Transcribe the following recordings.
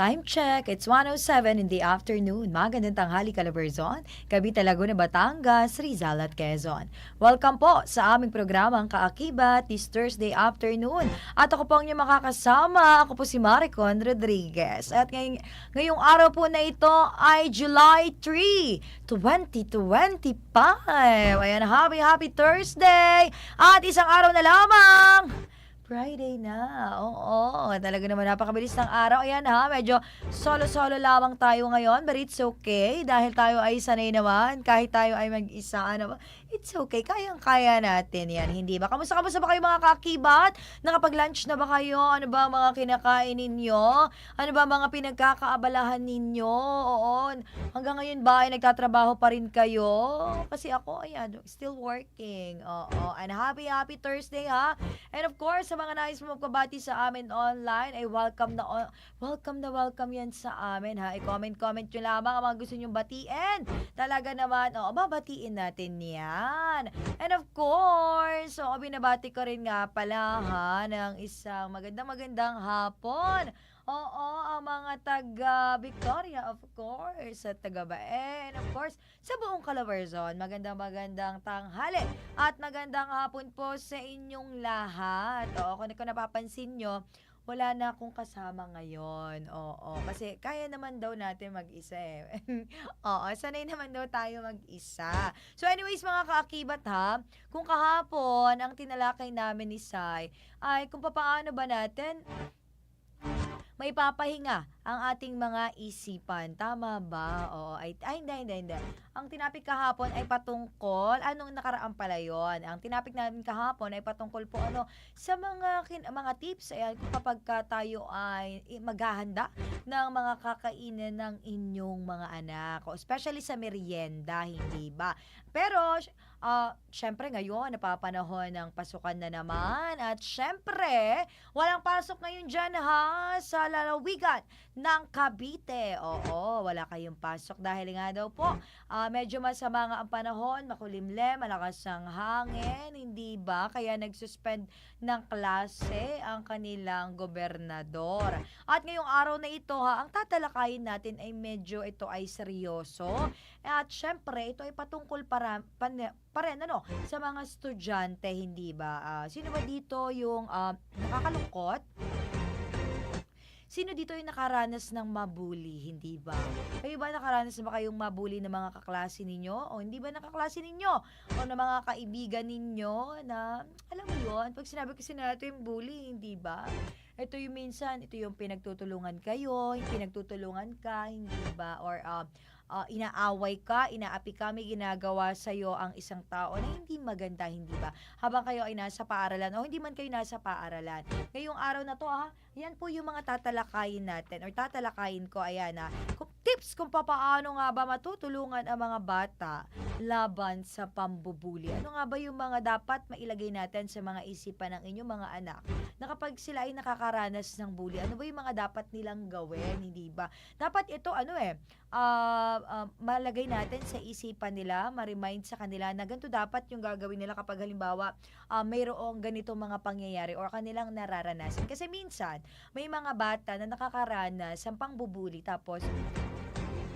Time check, it's 107 in the afternoon. Magandang tanghali, Calabarzon, Cavite, Laguna, Batangas, Rizal at Quezon. Welcome po sa aming programang Kaakibat this Thursday afternoon. At ako po ang inyong makakasama. Ako po si Maricon Rodriguez. At ngayong, ngayong araw po na ito ay July 3, 2025. Ayan, happy, happy Thursday! At isang araw na lamang Friday na. Oo, talaga naman napakabilis ng araw. Ayan ha, medyo solo-solo lamang tayo ngayon, but it's okay dahil tayo ay sanay naman. Kahit tayo ay mag-isa, ano it's okay. Kayang-kaya natin yan, hindi ba? Kamusta, kamusta ba kayo mga kakibat? Nakapag-lunch na ba kayo? Ano ba mga kinakain ninyo? Ano ba mga pinagkakaabalahan ninyo? Oo, hanggang ngayon ba ay nagtatrabaho pa rin kayo? Kasi ako, ayan, still working. Oo, and happy, happy Thursday ha. And of course, sa mga nais mo magpabati sa amin online, ay welcome na, on- welcome na welcome yan sa amin ha. I-comment-comment nyo lamang ang mga gusto nyong batiin. Talaga naman, oo, babatiin natin yan. And of course, so binabati ko rin nga pala ha, ng isang magandang-magandang hapon. Oo, ang mga taga Victoria, of course, at taga Bae, and of course, sa buong Calabarzon. Magandang magandang tanghali at magandang hapon po sa inyong lahat. Oo, kung, kung napapansin nyo, wala na akong kasama ngayon. Oo, kasi kaya naman daw natin mag-isa eh. Oo, sanay naman daw tayo mag-isa. So anyways, mga kaakibat ha, kung kahapon ang tinalakay namin ni Sai ay kung paano ba natin may papahinga ang ating mga isipan. Tama ba? Oo, ay, ay hindi, hindi, hindi. Ang tinapik kahapon ay patungkol, anong nakaraan pala yon? Ang tinapik namin kahapon ay patungkol po ano, sa mga kin, mga tips ayan, kapag ka tayo ay i- maghahanda ng mga kakainin ng inyong mga anak. Especially sa merienda, hindi ba? Pero, ah, syempre ngayon, napapanahon ng pasukan na naman. At syempre, walang pasok ngayon dyan ha, sa lalawigan ng Cavite. Oo, wala kayong pasok dahil nga daw po, ah, medyo masama nga ang panahon, makulimlim, malakas ang hangin, hindi ba? Kaya nagsuspend ng klase ang kanilang gobernador. At ngayong araw na ito ha, ang tatalakayin natin ay medyo ito ay seryoso. At syempre, ito ay patungkol para, pan, pa rin, ano, sa mga estudyante, hindi ba? Ah, sino ba dito yung ah, nakakalungkot? Sino dito yung nakaranas ng mabuli, hindi ba? Kayo ba nakaranas na ba kayong mabuli ng mga kaklase ninyo? O hindi ba nakaklase ninyo? O ng mga kaibigan ninyo na, alam mo yon pag sinabi kasi natin bully, hindi ba? Ito yung minsan, ito yung pinagtutulungan kayo, pinagtutulungan ka, hindi ba? Or, um, ah, inaaway ka, inaapi ka, may ginagawa sa'yo ang isang tao na hindi maganda, hindi ba? Habang kayo ay nasa paaralan o hindi man kayo nasa paaralan. Ngayong araw na to ha, yan po yung mga tatalakayin natin or tatalakayin ko, ayan ha, kung, tips kung papaano nga ba matutulungan ang mga bata laban sa pambubuli. Ano nga ba yung mga dapat mailagay natin sa mga isipan ng inyong mga anak na kapag sila ay nakakaranas ng bully, ano ba yung mga dapat nilang gawin, hindi ba? Dapat ito, ano eh, ah, ah, malagay natin sa isipan nila, ma-remind sa kanila na ganito dapat yung gagawin nila kapag halimbawa ah, mayroong ganito mga pangyayari or kanilang nararanasan. Kasi minsan, may mga bata na nakakaranas ng pangbubuli tapos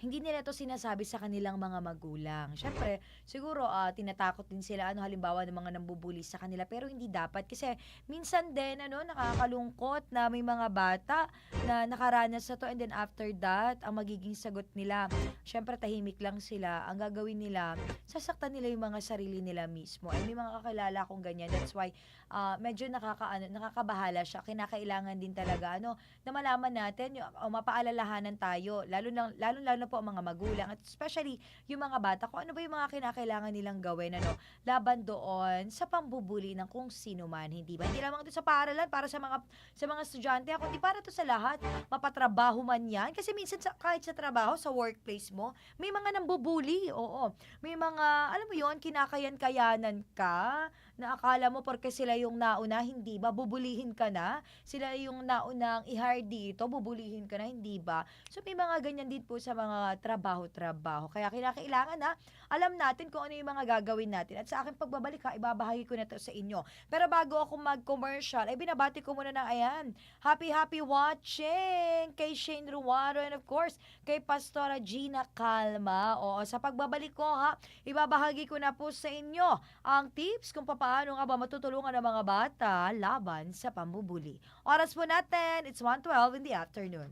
hindi nila ito sinasabi sa kanilang mga magulang. Siyempre, siguro ah, tinatakot din sila ano halimbawa ng mga nambubuli sa kanila pero hindi dapat. Kasi minsan din ano nakakalungkot na may mga bata na nakaranas sa to and then after that ang magiging sagot nila syempre tahimik lang sila. Ang gagawin nila sasaktan nila yung mga sarili nila mismo. And may mga kakilala akong ganyan. That's why ah, medyo nakakaano nakakabahala siya. Kinakailangan din talaga ano na malaman natin o mapaalalahanan tayo. Lalo na lalo lalo na po ang mga magulang at especially yung mga bata kung ano ba yung mga kinakailangan nilang gawin ano laban doon sa pambubuli ng kung sino man hindi ba? Hindi lamang ito sa paaralan para sa mga sa mga estudyante kundi para to sa lahat mapatrabaho man yan. Kasi minsan sa, kahit sa trabaho sa workplace mo may mga nambubuli oo. May mga alam mo yon kinakayan-kayanan ka na akala mo porque sila yung nauna hindi ba? Bubulihin ka na? Sila yung naunang i-hire dito bubulihin ka na hindi ba? So may mga ganyan din po sa mga trabaho-trabaho. Kaya kinakailangan na alam natin kung ano yung mga gagawin natin at sa aking pagbabalik ha ibabahagi ko na to sa inyo pero bago ako mag-commercial ay binabati ko muna ng ayan happy happy watching kay Shane Ruaro and of course kay Pastora Gina Calma oo sa pagbabalik ko ha ibabahagi ko na po sa inyo ang tips kung paano nga ba matutulungan ng mga bata laban sa pambubuli. Oras po natin, it's 1.12 in the afternoon.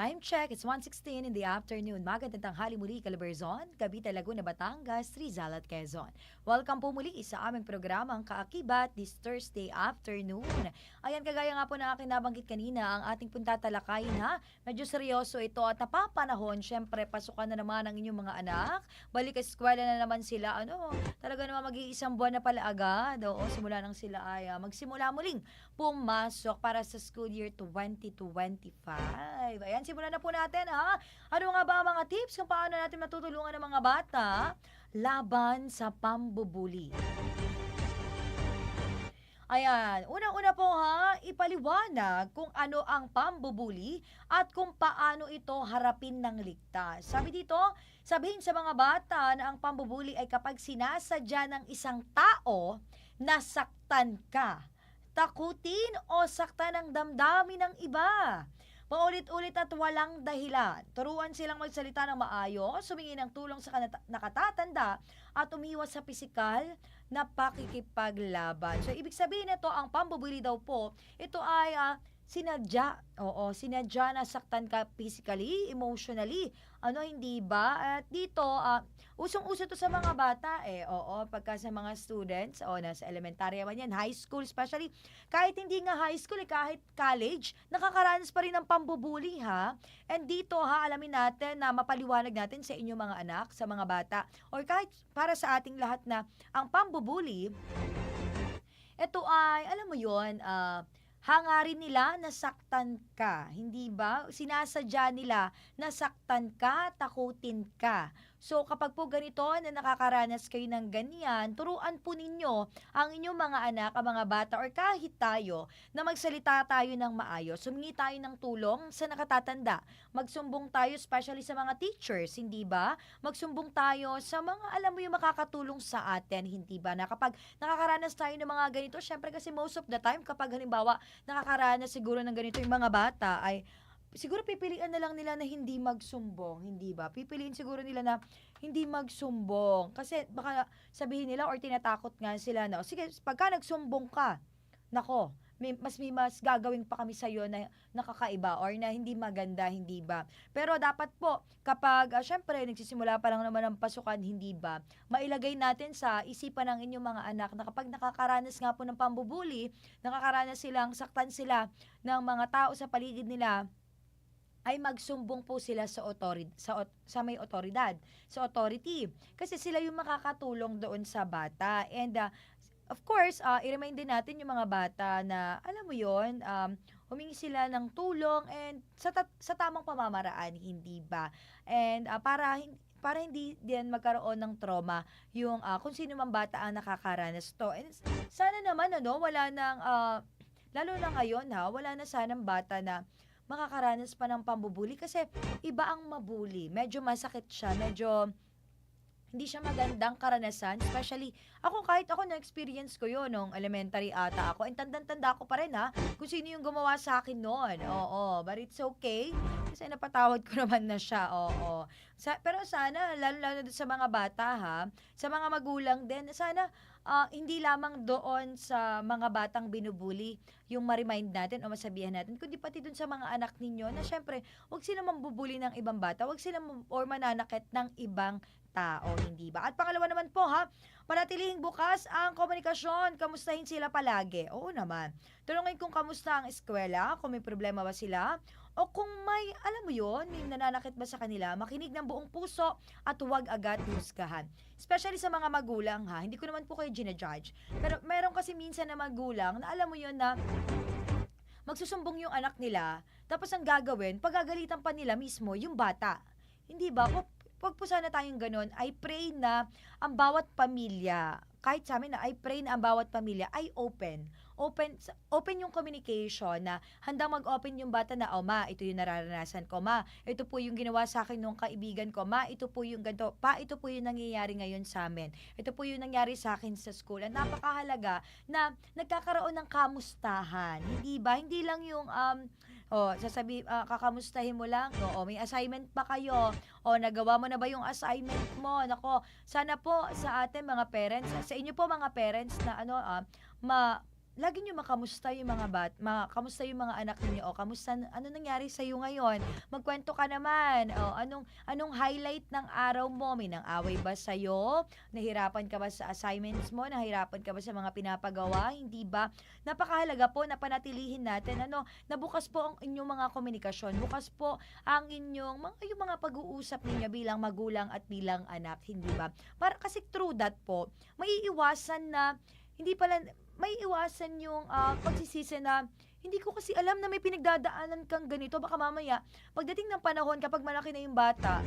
Time check, it's 1.16 in the afternoon. Magandang tanghali muli, Calabarzon, Cavite, Laguna, Batangas, Rizal at Quezon. Welcome po muli sa aming programang Kaakibat this Thursday afternoon. Ayan, kagaya nga po na akin nabanggit kanina, ang ating puntatalakayin ha. Medyo seryoso ito at napapanahon, syempre, pasukan na naman ang inyong mga anak. Balik sa eskwela na naman sila, ano, talaga naman mag-iisang buwan na pala agad. Oo, simula nang sila ay ah, magsimula muling pumasok para sa school year 2025. Ayan, simulan na po natin ha. Ano nga ba mga tips kung paano natin matutulungan ng mga bata laban sa pambubuli? Ayan, unang-una po ha, ipaliwanag kung ano ang pambubuli at kung paano ito harapin ng ligtas. Sabi dito, sabihin sa mga bata na ang pambubuli ay kapag sinasadya ng isang tao na saktan ka, takutin o saktan ng damdamin ng iba. Paulit-ulit at walang dahilan. Turuan silang magsalita ng maayos, sumingi ng tulong sa nakatatanda at umiwas sa pisikal na pakikipaglaban. So, ibig sabihin nito, ang pambubuli daw po, ito ay ah, sinadya. Oo, sinadya na saktan ka physically, emotionally. Ano, hindi ba? At dito, ah, usong-uso to sa mga bata eh. Oo, pagka sa mga students, o nasa elementary man yan, high school especially, kahit hindi nga high school, eh, kahit college, nakakaranas pa rin ng pambubuli ha. And dito ha, alamin natin na mapaliwanag natin sa inyong mga anak, sa mga bata, or kahit para sa ating lahat na ang pambubuli, ito ay, alam mo yon ah, hangarin nila na saktan ka. Hindi ba? Sinasadya nila na saktan ka, takutin ka. So kapag po ganito na nakakaranas kayo ng ganyan, turuan po ninyo ang inyong mga anak, ang mga bata, or kahit tayo, na magsalita tayo ng maayos. Sumingi tayo ng tulong sa nakatatanda. Magsumbong tayo, especially sa mga teachers, hindi ba? Magsumbong tayo sa mga, alam mo yung makakatulong sa atin, hindi ba? Na kapag nakakaranas tayo ng mga ganito, syempre kasi most of the time, kapag halimbawa, nakakaranas siguro ng ganito yung mga bata, ay siguro pipilian na lang nila na hindi magsumbong, hindi ba? Pipiliin siguro nila na hindi magsumbong. Kasi baka sabihin nila or tinatakot nga sila na, "O, sige, pagka nagsumbong ka, nako, may, mas may mas gagawin pa kami sa'yo na nakakaiba or na hindi maganda, hindi ba? Pero dapat po, kapag, uh, syempre, nagsisimula pa lang naman ang pasukan, hindi ba? Mailagay natin sa isipan ng inyong mga anak na kapag nakakaranas nga po ng pambubuli, nakakaranas silang, saktan sila ng mga tao sa paligid nila, ay magsumbong po sila sa authority sa sa may otoridad, sa authority. Kasi sila yung makakatulong doon sa bata. And uh, of course, uh, i-remind din natin yung mga bata na alam mo yon, um humingi sila ng tulong and sa ta- sa tamang pamamaraan, hindi ba? And uh, para para hindi din magkaroon ng trauma yung uh, kung sino man bata ang nakakaranas to. And sana naman ano, wala nang uh, lalo na ngayon ha, wala na sanang bata na makakaranas pa ng pambubuli kasi iba ang mabuli. Medyo masakit siya, medyo hindi siya magandang karanasan. Especially, ako kahit ako na-experience ko yun nung elementary ata ako. And tandang-tanda ko pa rin ha, kung sino yung gumawa sa akin noon. Oo, but it's okay. Kasi napatawad ko naman na siya. Oo. Sa, pero sana, lalo-lalo sa mga bata ha, sa mga magulang din, sana ah, hindi lamang doon sa mga batang binubuli yung ma-remind natin o masabihan natin, kundi pati doon sa mga anak ninyo na syempre, huwag sila mambubuli ng ibang bata, huwag sila mam- or mananakit ng ibang tao, hindi ba? At pangalawa naman po ha, panatilihing bukas ang komunikasyon, kamustahin sila palagi. Oo naman. Tulungin kung kamusta ang eskwela, kung may problema ba sila, o kung may, alam mo yon may nananakit ba sa kanila, makinig ng buong puso at huwag agad husgahan. Especially sa mga magulang ha, hindi ko naman po kayo ginajudge. Pero meron kasi minsan na magulang na alam mo yon na magsusumbong yung anak nila, tapos ang gagawin, pagagalitan pa nila mismo yung bata. Hindi ba? Wag, wag po sana tayong ganun. I pray na ang bawat pamilya, kahit sa amin na I pray na ang bawat pamilya ay open. Open open yung communication na handang mag-open yung bata na, oh ma, ito yung nararanasan ko, ma. Ito po yung ginawa sa akin nung kaibigan ko, ma. Ito po yung ganito, pa, ito po yung nangyayari ngayon sa amin. Ito po yung nangyari sa akin sa school. At napakahalaga na nagkakaroon ng kamustahan. Hindi ba? Hindi lang yung um, Oh, sasabi ah, kakamustahin mo lang. Oo, may assignment pa kayo. O nagawa mo na ba yung assignment mo? Nako, sana po sa atin mga parents, sa inyo po mga parents na ano ah, ma lagi nyo makamusta yung mga bat, makamusta yung mga anak niyo o kamusta ano nangyari sa iyo ngayon? Magkwento ka naman. O anong anong highlight ng araw mo? May nang away ba sa iyo? Nahirapan ka ba sa assignments mo? Nahirapan ka ba sa mga pinapagawa? Hindi ba? Napakahalaga po na panatilihin natin ano, na bukas po ang inyong mga komunikasyon. Bukas po ang inyong mga yung mga pag-uusap ninyo bilang magulang at bilang anak, hindi ba? Para kasi through that po, maiiwasan na hindi pala may iwasan yung ah, pagsisisi na hindi ko kasi alam na may pinagdadaanan kang ganito. Baka mamaya, pagdating ng panahon, kapag malaki na yung bata,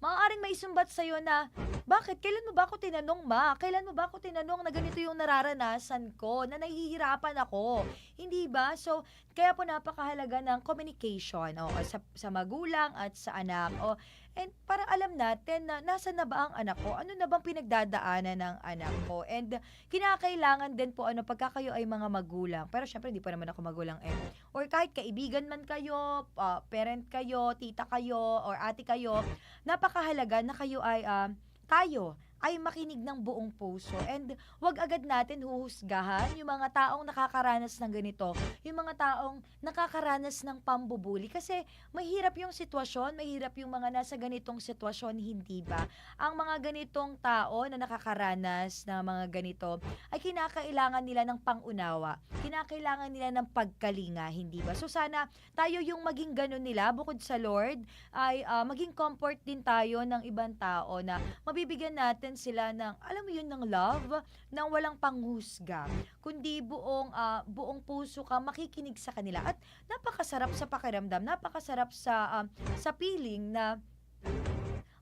maaaring may sumbat sa'yo na, bakit? Kailan mo ba ako tinanong, ma? Kailan mo ba ako tinanong na ganito yung nararanasan ko, na nahihirapan ako? Hindi ba? So, kaya po napakahalaga ng communication o, sa, sa magulang at sa anak. O, and para alam natin na nasa na ba ang anak ko? Ano na bang pinagdadaanan ng anak ko? And kinakailangan din po ano pagka kayo ay mga magulang. Pero syempre hindi pa naman ako magulang eh. Or kahit kaibigan man kayo, ah, parent kayo, tita kayo, or ate kayo, napakahalaga na kayo ay ah, tayo ay makinig ng buong puso and wag agad natin huhusgahan yung mga taong nakakaranas ng ganito, yung mga taong nakakaranas ng pambubuli kasi mahirap yung sitwasyon, mahirap yung mga nasa ganitong sitwasyon, hindi ba? Ang mga ganitong tao na nakakaranas ng mga ganito ay kinakailangan nila ng pangunawa, kinakailangan nila ng pagkalinga, hindi ba? So sana tayo yung maging ganun nila bukod sa Lord ay ah, maging comfort din tayo ng ibang tao na mabibigyan natin sila ng alam mo yun ng love nang walang panghusga kundi buong ah, buong puso ka makikinig sa kanila. At napakasarap sa pakiramdam napakasarap sa ah, sa feeling na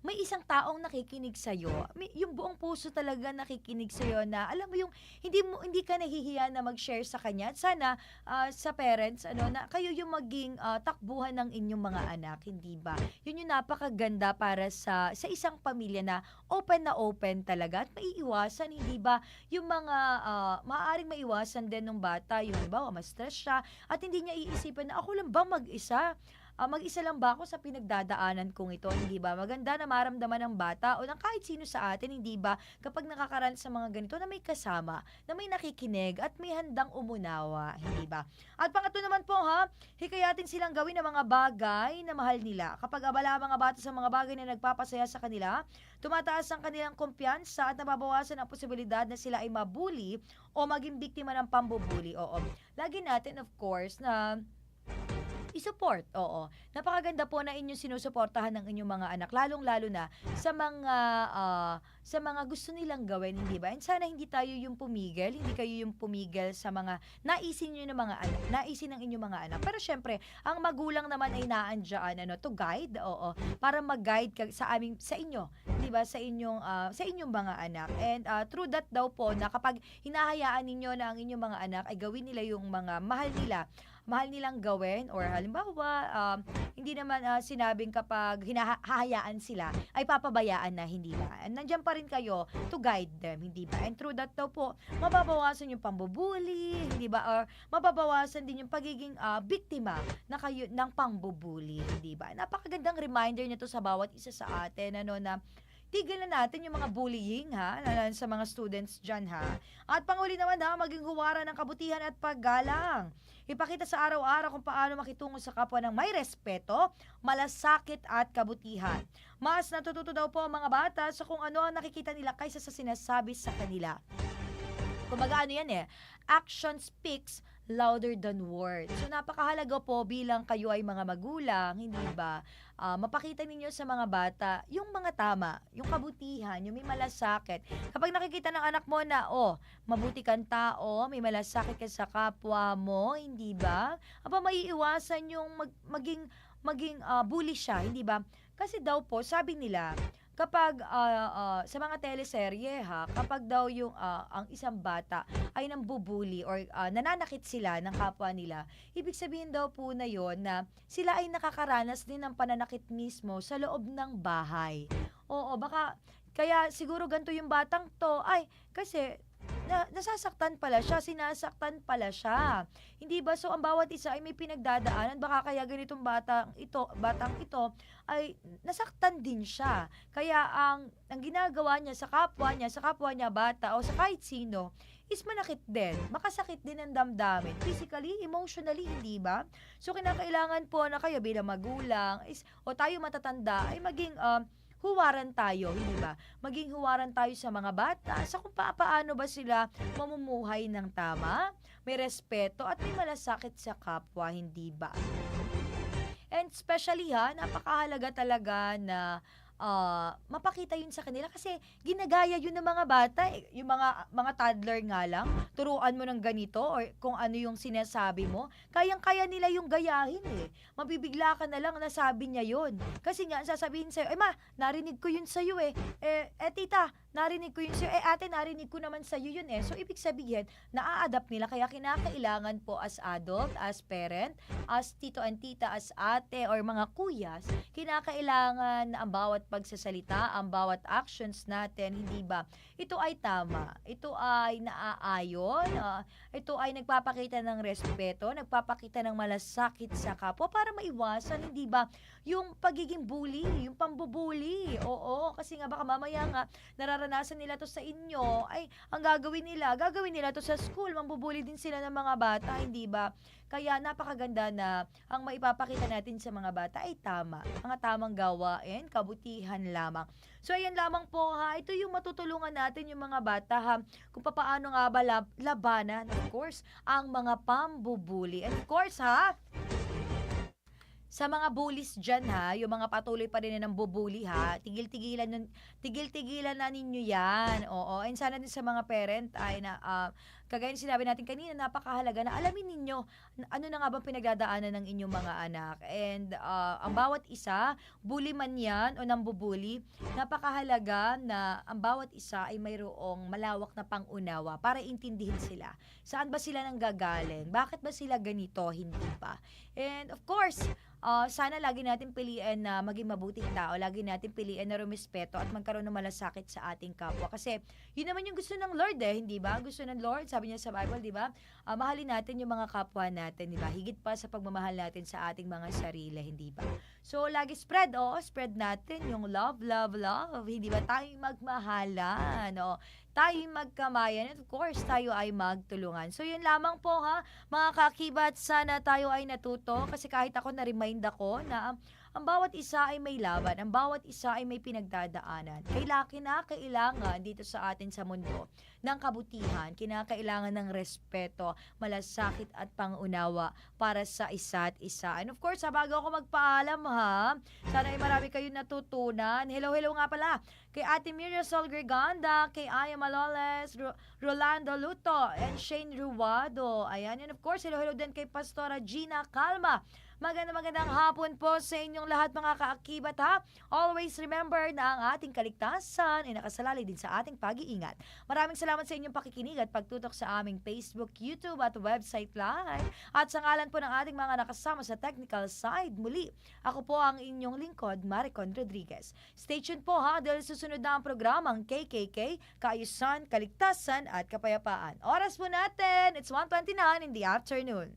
may isang taong nakikinig sa iyo. Yung buong puso talaga nakikinig sa iyo na alam mo yung hindi mo hindi ka nahihiya na mag-share sa kanya. Sana ah, sa parents ano na kayo yung maging ah, takbuhan ng inyong mga anak, hindi ba? Yun yung napakaganda para sa sa isang pamilya na open na open talaga at maiiwasan hindi ba yung mga ah, maaaring maiwasan din ng bata yung halimbawa ma-stress siya at hindi niya iisipan na ako lang ba mag-isa Ah, mag-isa lang ba ako sa pinagdadaanan kong ito, hindi ba? Maganda na maramdaman ng bata o ng kahit sino sa atin, hindi ba? Kapag nakakaran sa mga ganito na may kasama, na may nakikinig at may handang umunawa, hindi ba? At pangatlo naman po ha, hikayatin silang gawin ng mga bagay na mahal nila. Kapag abala mga bata sa mga bagay na nagpapasaya sa kanila, tumataas ang kanilang kumpiyansa at nababawasan ang posibilidad na sila ay mabuli o maging biktima ng pambubuli. Oo. Lagi natin, of course, na i-support. Oo. Napakaganda po na inyong sinusuportahan ng inyong mga anak, lalong-lalo na sa mga ah, sa mga gusto nilang gawin, hindi ba? And sana hindi tayo yung pumigil, hindi kayo yung pumigil sa mga naisin niyo ng mga anak, naisin ng inyong mga anak. Pero syempre, ang magulang naman ay naandyan ano, to guide, oo, para mag-guide sa aming sa inyo, 'di ba? Sa inyong ah, sa inyong mga anak. And ah, through that daw po na kapag hinahayaan ninyo na ang inyong mga anak ay gawin nila yung mga mahal nila, mahal nilang gawin or halimbawa um, hindi naman ah, sinabing kapag hinahayaan sila ay papabayaan na hindi ba? And nandiyan pa rin kayo to guide them hindi ba? And through that daw po mababawasan yung pambubuli hindi ba? Or mababawasan din yung pagiging ah, biktima na kayo ng pangbubuli hindi ba? Napakagandang reminder nito sa bawat isa sa atin ano na Tigilan na natin yung mga bullying ha, lalo sa mga students dyan ha. At panguli naman ha, maging huwara ng kabutihan at paggalang. Ipakita sa araw-araw kung paano makitungo sa kapwa ng may respeto, malasakit at kabutihan. Mas natututo daw po ang mga bata sa kung ano ang nakikita nila kaysa sa sinasabi sa kanila. Kumbaga ano yan eh, action speaks louder than words. So napakahalaga po bilang kayo ay mga magulang, hindi ba? Ah, mapakita ninyo sa mga bata yung mga tama, yung kabutihan, yung may malasakit. Kapag nakikita ng anak mo na, oh, mabuti kang tao, may malasakit ka sa kapwa mo, hindi ba? Aba, maiiwasan yung mag- maging, maging ah, bully siya, hindi ba? Kasi daw po, sabi nila, kapag ah, ah, sa mga teleserye ha, kapag daw yung ah, ang isang bata ay nambubuli or ah, nananakit sila ng kapwa nila, ibig sabihin daw po na yon na sila ay nakakaranas din ng pananakit mismo sa loob ng bahay. Oo, baka kaya siguro ganito yung batang to, ay kasi na, nasasaktan pala siya, sinasaktan pala siya. Hindi ba? So, ang bawat isa ay may pinagdadaanan. Baka kaya ganitong batang ito, batang ito ay nasaktan din siya. Kaya ang, ang ginagawa niya sa kapwa niya, sa kapwa niya bata o sa kahit sino, is manakit din. Makasakit din ang damdamin. Physically, emotionally, hindi ba? So, kinakailangan po na kayo bilang magulang is, o tayo matatanda ay maging um, huwaran tayo, hindi ba? Maging huwaran tayo sa mga bata, sa kung pa- paano ba sila mamumuhay ng tama, may respeto at may malasakit sa kapwa, hindi ba? And especially ha, napakahalaga talaga na ah, mapakita yun sa kanila kasi ginagaya yun ng mga bata, eh. yung mga mga toddler nga lang, turuan mo ng ganito or kung ano yung sinasabi mo, kayang-kaya nila yung gayahin eh. Mabibigla ka na lang na sabi niya yun. Kasi nga, sasabihin sa'yo, eh ma, narinig ko yun sa'yo eh. Eh, eh tita, narinig ko yun sa'yo. Eh ate, narinig ko naman sa'yo yun eh. So, ibig sabihin, naa-adapt nila. Kaya kinakailangan po as adult, as parent, as tito and tita, as ate, or mga kuyas, kinakailangan na ang bawat pagsasalita, ang bawat actions natin, hindi ba? Ito ay tama. Ito ay naaayon. ah, ito ay nagpapakita ng respeto, nagpapakita ng malasakit sa kapwa para maiwasan, hindi ba? Yung pagiging bully, yung pambubuli. Oo, kasi nga baka mamaya nga nararanasan nila to sa inyo, ay ang gagawin nila, gagawin nila to sa school, mambubuli din sila ng mga bata, hindi ba? Kaya napakaganda na ang maipapakita natin sa mga bata ay tama. Mga tamang gawain, kabutihan lamang. So ayan lamang po ha, ito yung matutulungan natin yung mga bata ha, kung paano nga ba lab- labanan, of course, ang mga pambubuli. And of course ha, sa mga bullies dyan ha, yung mga patuloy pa rin ng bubuli ha, tigil-tigilan, nun- tigil-tigilan na ninyo yan. Oo, and sana din sa mga parent ay na, ah, kagaya ng sinabi natin kanina, napakahalaga na alamin ninyo ano na nga bang pinagdadaanan ng inyong mga anak. And ah, ang bawat isa, bully man yan o nambubuli, napakahalaga na ang bawat isa ay mayroong malawak na pangunawa para intindihin sila. Saan ba sila nang gagaling? Bakit ba sila ganito? Hindi pa. And of course, Ah, sana lagi natin piliin na maging mabuting tao, lagi natin piliin na rumispeto at magkaroon ng malasakit sa ating kapwa. Kasi yun naman yung gusto ng Lord eh, hindi ba? Gusto ng Lord, sabi niya sa Bible, di ba? Ah, mahalin natin yung mga kapwa natin, di ba? Higit pa sa pagmamahal natin sa ating mga sarili, hindi ba? So, lagi spread, oo, spread natin yung love, love, love. Hindi ba? Tayong magmahalan, oo. Tayong magkamayan. Of course, tayo ay magtulungan. So, yun lamang po ha, mga kakibat, sana tayo ay natuto. Kasi kahit ako na-remind ako na ang bawat isa ay may laban, ang bawat isa ay may pinagdadaanan. Kailangan na kailangan dito sa atin sa mundo ng kabutihan, kinakailangan ng respeto, malasakit at pangunawa para sa isa't isa. And of course, ha, bago ako magpaalam ha, sana ay marami kayong natutunan. Hello, hello nga pala kay Ate Miriam Sol Greganda, kay Aya Maloles, Ro- Rolando Luto, and Shane Ruwado. Ayan, and of course, hello, hello din kay Pastora Gina Calma. Magandang magandang hapon po sa inyong lahat mga kaakibat ha. Always remember na ang ating kaligtasan ay nakasalalay din sa ating pag-iingat. Maraming salamat sa inyong pakikinig at pagtutok sa aming Facebook, YouTube at website live. At sa ngalan po ng ating mga nakasama sa technical side, muli, ako po ang inyong lingkod, Maricon Rodriguez. Stay tuned po ha dahil susunod na ang programang KKK, Kaayusan, Kaligtasan at Kapayapaan. Oras po natin, it's 1.29 in the afternoon.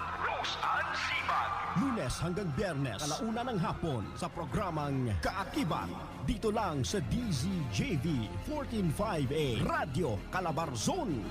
Ann Sibag. Lunes hanggang Biyernes, alauna ng hapon sa programang Kaakibat. Dito lang sa DZJV 145A Radio Calabarzon.